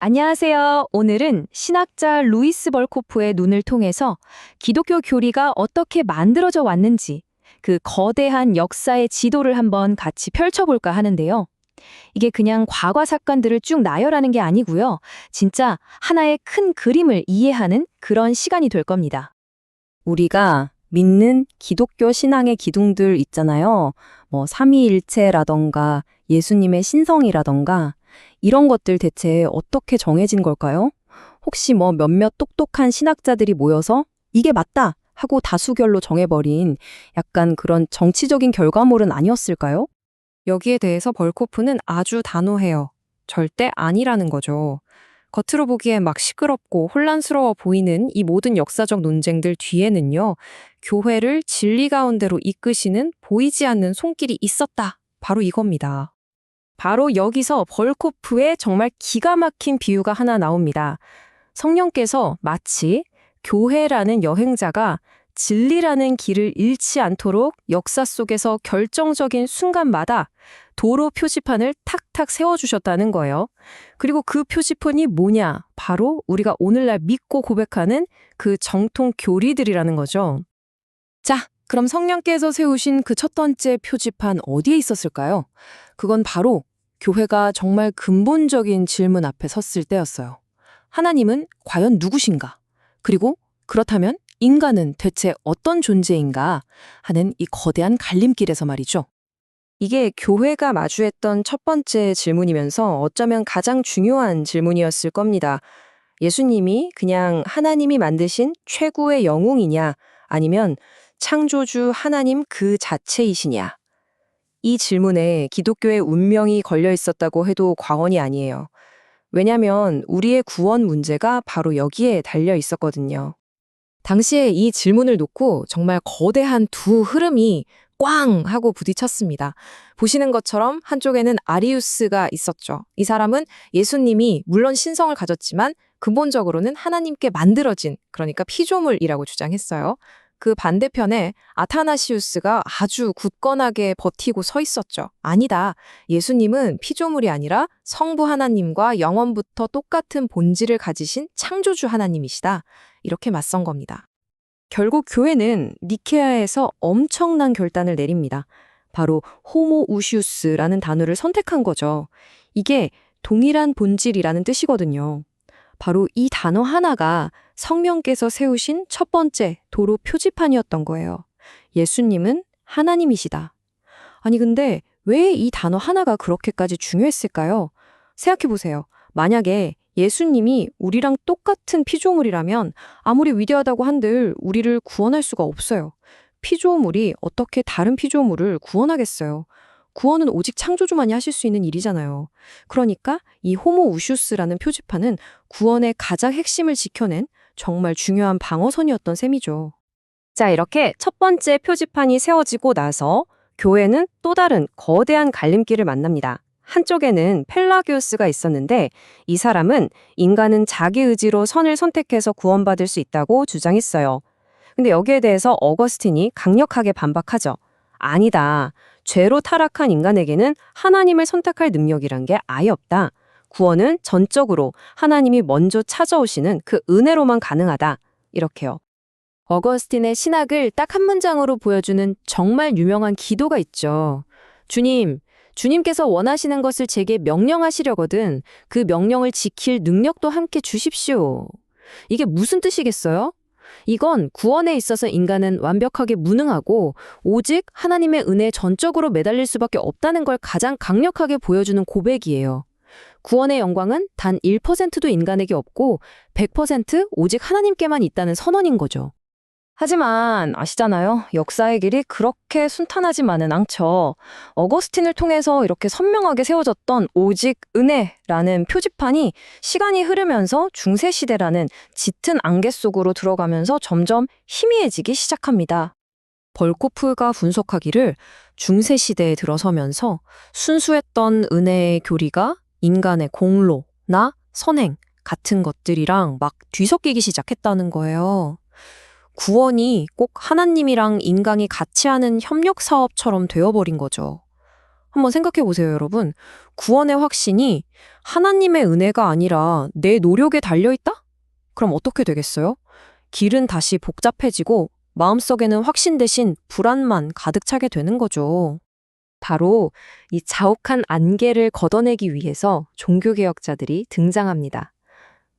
안녕하세요. 오늘은 신학자 루이스 벌코프의 눈을 통해서 기독교 교리가 어떻게 만들어져 왔는지 그 거대한 역사의 지도를 한번 같이 펼쳐볼까 하는데요. 이게 그냥 과거 사건들을 쭉 나열하는 게 아니고요. 진짜 하나의 큰 그림을 이해하는 그런 시간이 될 겁니다. 우리가 믿는 기독교 신앙의 기둥들 있잖아요. 뭐 삼위일체라던가 예수님의 신성이라던가 이런 것들 대체 어떻게 정해진 걸까요? 혹시 뭐 몇몇 똑똑한 신학자들이 모여서 이게 맞다 하고 다수결로 정해버린 약간 그런 정치적인 결과물은 아니었을까요? 여기에 대해서 벌코프는 아주 단호해요. 절대 아니라는 거죠. 겉으로 보기에 막 시끄럽고 혼란스러워 보이는 이 모든 역사적 논쟁들 뒤에는요, 교회를 진리 가운데로 이끄시는 보이지 않는 손길이 있었다. 바로 이겁니다. 바로 여기서 벌코프의 정말 기가 막힌 비유가 하나 나옵니다. 성령께서 마치 교회라는 여행자가 진리라는 길을 잃지 않도록 역사 속에서 결정적인 순간마다 도로 표지판을 탁탁 세워주셨다는 거예요. 그리고 그 표지판이 뭐냐? 바로 우리가 오늘날 믿고 고백하는 그 정통 교리들이라는 거죠. 자, 그럼 성령께서 세우신 그 첫 번째 표지판 어디에 있었을까요? 그건 바로 교회가 정말 근본적인 질문 앞에 섰을 때였어요. 하나님은 과연 누구신가? 그리고 그렇다면 인간은 대체 어떤 존재인가? 하는 이 거대한 갈림길에서 말이죠. 이게 교회가 마주했던 첫 번째 질문이면서 어쩌면 가장 중요한 질문이었을 겁니다. 예수님이 그냥 하나님이 만드신 최고의 영웅이냐? 아니면 창조주 하나님 그 자체이시냐? 이 질문에 기독교의 운명이 걸려 있었다고 해도 과언이 아니에요. 왜냐면 우리의 구원 문제가 바로 여기에 달려 있었거든요. 당시에 이 질문을 놓고 정말 거대한 두 흐름이 꽝 하고 부딪혔습니다. 보시는 것처럼 한쪽에는 아리우스가 있었죠. 이 사람은 예수님이 물론 신성을 가졌지만 근본적으로는 하나님께 만들어진 그러니까 피조물이라고 주장했어요. 그 반대편에 아타나시우스가 아주 굳건하게 버티고 서 있었죠. 아니다. 예수님은 피조물이 아니라 성부 하나님과 영원부터 똑같은 본질을 가지신 창조주 하나님이시다. 이렇게 맞선 겁니다. 결국 교회는 니케아에서 엄청난 결단을 내립니다. 바로 호모 우시우스라는 단어를 선택한 거죠. 이게 동일한 본질이라는 뜻이거든요. 바로 이 단어 하나가 성령께서 세우신 첫 번째 도로 표지판이었던 거예요. 예수님은 하나님이시다. 아니, 근데 왜 이 단어 하나가 그렇게까지 중요했을까요? 생각해 보세요. 만약에 예수님이 우리랑 똑같은 피조물이라면 아무리 위대하다고 한들 우리를 구원할 수가 없어요. 피조물이 어떻게 다른 피조물을 구원하겠어요? 구원은 오직 창조주만이 하실 수 있는 일이잖아요. 그러니까 이 호모 우슈스라는 표지판은 구원의 가장 핵심을 지켜낸 정말 중요한 방어선이었던 셈이죠. 자, 이렇게 첫 번째 표지판이 세워지고 나서 교회는 또 다른 거대한 갈림길을 만납니다. 한쪽에는 펠라기우스가 있었는데 이 사람은 인간은 자기 의지로 선을 선택해서 구원받을 수 있다고 주장했어요. 근데 여기에 대해서 어거스틴이 강력하게 반박하죠. 아니다. 죄로 타락한 인간에게는 하나님을 선택할 능력이란 게 아예 없다. 구원은 전적으로 하나님이 먼저 찾아오시는 그 은혜로만 가능하다. 이렇게요. 어거스틴의 신학을 딱 한 문장으로 보여주는 정말 유명한 기도가 있죠. 주님, 주님께서 원하시는 것을 제게 명령하시려거든 그 명령을 지킬 능력도 함께 주십시오. 이게 무슨 뜻이겠어요? 이건 구원에 있어서 인간은 완벽하게 무능하고 오직 하나님의 은혜에 전적으로 매달릴 수밖에 없다는 걸 가장 강력하게 보여주는 고백이에요. 구원의 영광은 단 1%도 인간에게 없고 100% 오직 하나님께만 있다는 선언인 거죠. 하지만 아시잖아요. 역사의 길이 그렇게 순탄하지만은 않죠. 어거스틴을 통해서 이렇게 선명하게 세워졌던 오직 은혜라는 표지판이 시간이 흐르면서 중세시대라는 짙은 안개 속으로 들어가면서 점점 희미해지기 시작합니다. 벌코프가 분석하기를 중세시대에 들어서면서 순수했던 은혜의 교리가 인간의 공로나 선행 같은 것들이랑 막 뒤섞이기 시작했다는 거예요. 구원이 꼭 하나님이랑 인간이 같이 하는 협력 사업처럼 되어버린 거죠. 한번 생각해 보세요, 여러분. 구원의 확신이 하나님의 은혜가 아니라 내 노력에 달려 있다? 그럼 어떻게 되겠어요? 길은 다시 복잡해지고 마음속에는 확신 대신 불안만 가득 차게 되는 거죠. 바로 이 자욱한 안개를 걷어내기 위해서 종교개혁자들이 등장합니다.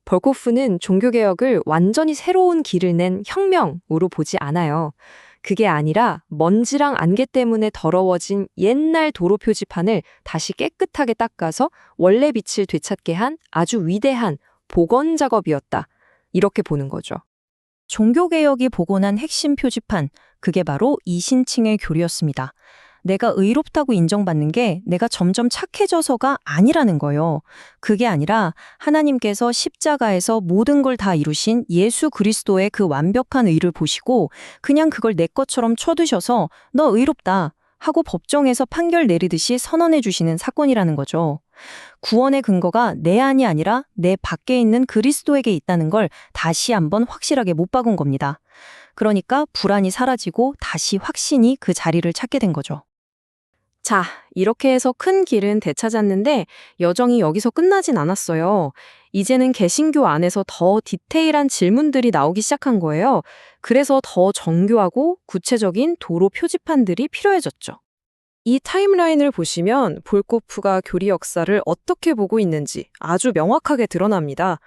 벌코프는 종교개혁을 완전히 새로운 길을 낸 혁명으로 보지 않아요. 그게 아니라 먼지랑 안개 때문에 더러워진 옛날 도로 표지판을 다시 깨끗하게 닦아서 원래 빛을 되찾게 한 아주 위대한 복원 작업이었다. 이렇게 보는 거죠. 종교개혁이 복원한 핵심 표지판, 그게 바로 이신칭의 교리였습니다. 내가 의롭다고 인정받는 게 내가 점점 착해져서가 아니라는 거예요. 그게 아니라 하나님께서 십자가에서 모든 걸 다 이루신 예수 그리스도의 그 완벽한 의를 보시고 그냥 그걸 내 것처럼 쳐두셔서 너 의롭다 하고 법정에서 판결 내리듯이 선언해 주시는 사건이라는 거죠. 구원의 근거가 내 안이 아니라 내 밖에 있는 그리스도에게 있다는 걸 다시 한번 확실하게 못 박은 겁니다. 그러니까 불안이 사라지고 다시 확신이 그 자리를 찾게 된 거죠. 자, 이렇게 해서 큰 길은 되찾았는데 여정이 여기서 끝나진 않았어요. 이제는 개신교 안에서 더 디테일한 질문들이 나오기 시작한 거예요. 그래서 더 정교하고 구체적인 도로 표지판들이 필요해졌죠. 이 타임라인을 보시면 볼코프가 교리 역사를 어떻게 보고 있는지 아주 명확하게 드러납니다.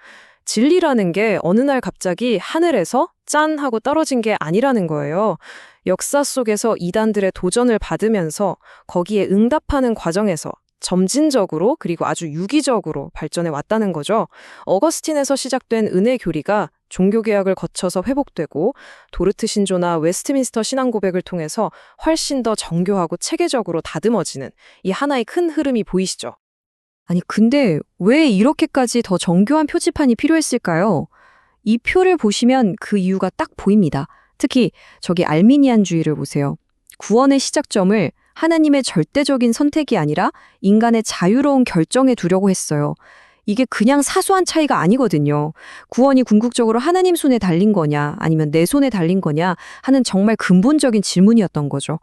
진리라는 게 어느 날 갑자기 하늘에서 짠 하고 떨어진 게 아니라는 거예요. 역사 속에서 이단들의 도전을 받으면서 거기에 응답하는 과정에서 점진적으로 그리고 아주 유기적으로 발전해 왔다는 거죠. 어거스틴에서 시작된 은혜 교리가 종교개혁을 거쳐서 회복되고 도르트 신조나 웨스트민스터 신앙 고백을 통해서 훨씬 더 정교하고 체계적으로 다듬어지는 이 하나의 큰 흐름이 보이시죠? 아니 근데 왜 이렇게까지 더 정교한 표지판이 필요했을까요? 이 표를 보시면 그 이유가 딱 보입니다. 특히 저기 알미니안주의를 보세요. 구원의 시작점을 하나님의 절대적인 선택이 아니라 인간의 자유로운 결정에 두려고 했어요. 이게 그냥 사소한 차이가 아니거든요. 구원이 궁극적으로 하나님 손에 달린 거냐, 아니면 내 손에 달린 거냐 하는 정말 근본적인 질문이었던 거죠.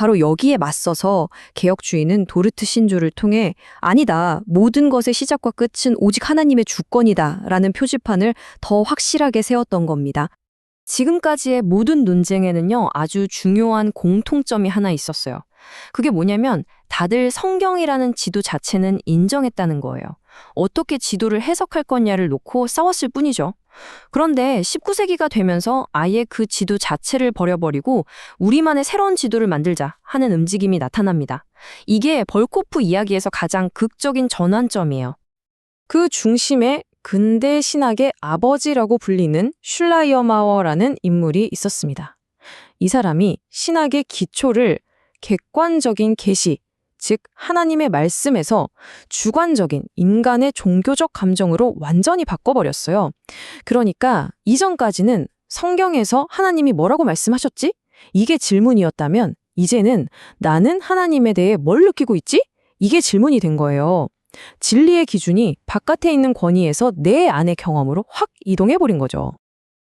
바로 여기에 맞서서 개혁주의는 도르트 신조를 통해 아니다, 모든 것의 시작과 끝은 오직 하나님의 주권이다 라는 표지판을 더 확실하게 세웠던 겁니다. 지금까지의 모든 논쟁에는요, 아주 중요한 공통점이 하나 있었어요. 그게 뭐냐면 다들 성경이라는 지도 자체는 인정했다는 거예요. 어떻게 지도를 해석할 거냐를 놓고 싸웠을 뿐이죠. 그런데 19세기가 되면서 아예 그 지도 자체를 버려버리고 우리만의 새로운 지도를 만들자 하는 움직임이 나타납니다. 이게 벌코프 이야기에서 가장 극적인 전환점이에요. 그 중심에 근대 신학의 아버지라고 불리는 슐라이어마워라는 인물이 있었습니다. 이 사람이 신학의 기초를 객관적인 계시, 즉 하나님의 말씀에서 주관적인 인간의 종교적 감정으로 완전히 바꿔버렸어요. 그러니까 이전까지는 성경에서 하나님이 뭐라고 말씀하셨지? 이게 질문이었다면 이제는 나는 하나님에 대해 뭘 느끼고 있지? 이게 질문이 된 거예요. 진리의 기준이 바깥에 있는 권위에서 내 안의 경험으로 확 이동해버린 거죠.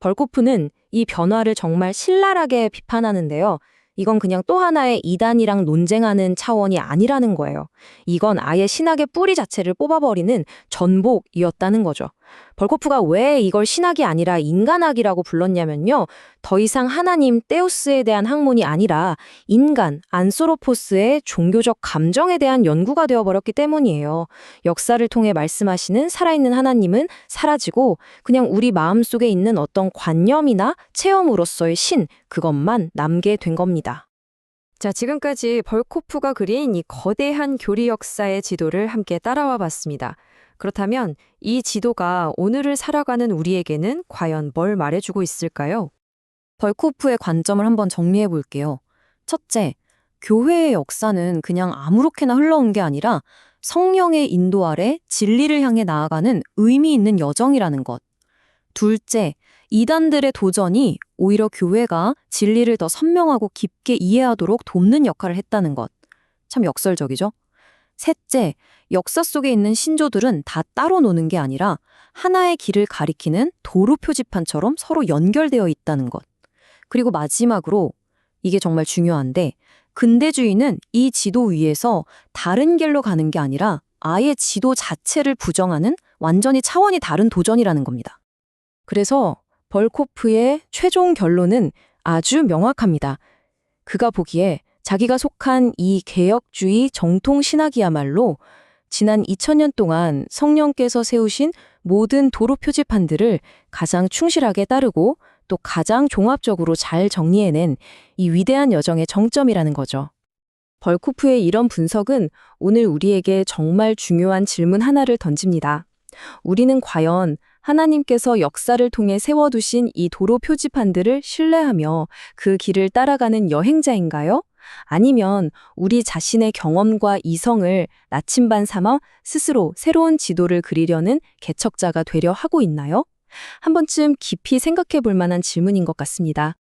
벌코프는 이 변화를 정말 신랄하게 비판하는데요. 이건 그냥 또 하나의 이단이랑 논쟁하는 차원이 아니라는 거예요. 이건 아예 신학의 뿌리 자체를 뽑아버리는 전복이었다는 거죠. 벌코프가 왜 이걸 신학이 아니라 인간학이라고 불렀냐면요. 더 이상 하나님 테우스에 대한 학문이 아니라 인간 안소로포스의 종교적 감정에 대한 연구가 되어버렸기 때문이에요. 역사를 통해 말씀하시는 살아있는 하나님은 사라지고 그냥 우리 마음속에 있는 어떤 관념이나 체험으로서의 신, 그것만 남게 된 겁니다. 자, 지금까지 벌코프가 그린 이 거대한 교리 역사의 지도를 함께 따라와 봤습니다. 그렇다면 이 지도가 오늘을 살아가는 우리에게는 과연 뭘 말해주고 있을까요? 벌코프의 관점을 한번 정리해 볼게요. 첫째, 교회의 역사는 그냥 아무렇게나 흘러온 게 아니라 성령의 인도 아래 진리를 향해 나아가는 의미 있는 여정이라는 것. 둘째, 이단들의 도전이 오히려 교회가 진리를 더 선명하고 깊게 이해하도록 돕는 역할을 했다는 것. 참 역설적이죠? 셋째, 역사 속에 있는 신조들은 다 따로 노는 게 아니라 하나의 길을 가리키는 도로 표지판처럼 서로 연결되어 있다는 것. 그리고 마지막으로 이게 정말 중요한데 근대주의는 이 지도 위에서 다른 길로 가는 게 아니라 아예 지도 자체를 부정하는 완전히 차원이 다른 도전이라는 겁니다. 그래서 벌코프의 최종 결론은 아주 명확합니다. 그가 보기에 자기가 속한 이 개혁주의 정통 신학이야말로 지난 2000년 동안 성령께서 세우신 모든 도로 표지판들을 가장 충실하게 따르고 또 가장 종합적으로 잘 정리해낸 이 위대한 여정의 정점이라는 거죠. 벌코프의 이런 분석은 오늘 우리에게 정말 중요한 질문 하나를 던집니다. 우리는 과연 하나님께서 역사를 통해 세워두신 이 도로 표지판들을 신뢰하며 그 길을 따라가는 여행자인가요? 아니면 우리 자신의 경험과 이성을 나침반 삼아 스스로 새로운 지도를 그리려는 개척자가 되려 하고 있나요? 한 번쯤 깊이 생각해 볼 만한 질문인 것 같습니다.